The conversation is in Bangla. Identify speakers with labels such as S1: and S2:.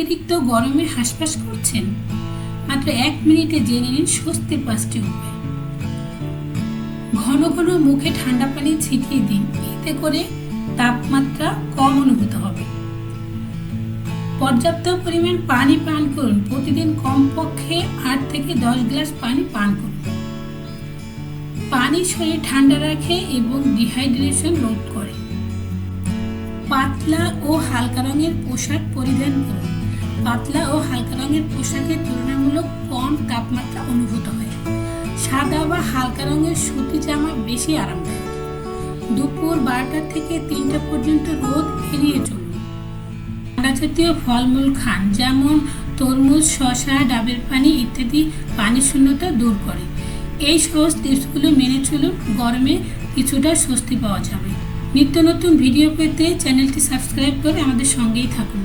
S1: অতিরিক্ত গরমে হাঁসফাঁস করছেন? মাত্র এক মিনিটে জেনে নিন স্বস্তির পাঁচটি উপায়। ঘন ঘন মুখে ঠান্ডা পানি ছিটিয়ে দিন, এতে করে তাপমাত্রা কম অনুভূত হবে। পর্যাপ্ত পরিমাণ পানি পান করুন। প্রতিদিন কমপক্ষে আট থেকে দশ গ্লাস পানি পান করুন। পানি শরীর ঠান্ডা রাখে এবং ডিহাইড্রেশন রোধ করে। পাতলা ও হালকা রঙের পোশাক পরিধান করুন। পাতলা ও হালকা রঙের পোশাকের তুলনামূলক কম তাপমাত্রা অনুভূত হয়। সাদা বা হালকা রঙের সুতি জামা বেশি আরামদায়ক। দুপুর বারোটা থেকে তিনটা পর্যন্ত রোদ এড়িয়ে চলুন। ঠান্ডা জাতীয় ফলমূল খান, যেমন তরমুজ, শসা, ডাবের পানি ইত্যাদি পানি শূন্যতা দূর করে। এই সহজ টিপসগুলো মেনে চলুন, গরমে কিছুটা স্বস্তি পাওয়া যাবে। নিত্য নতুন ভিডিও পেতে চ্যানেলটি সাবস্ক্রাইব করে আমাদের সঙ্গেই থাকুন।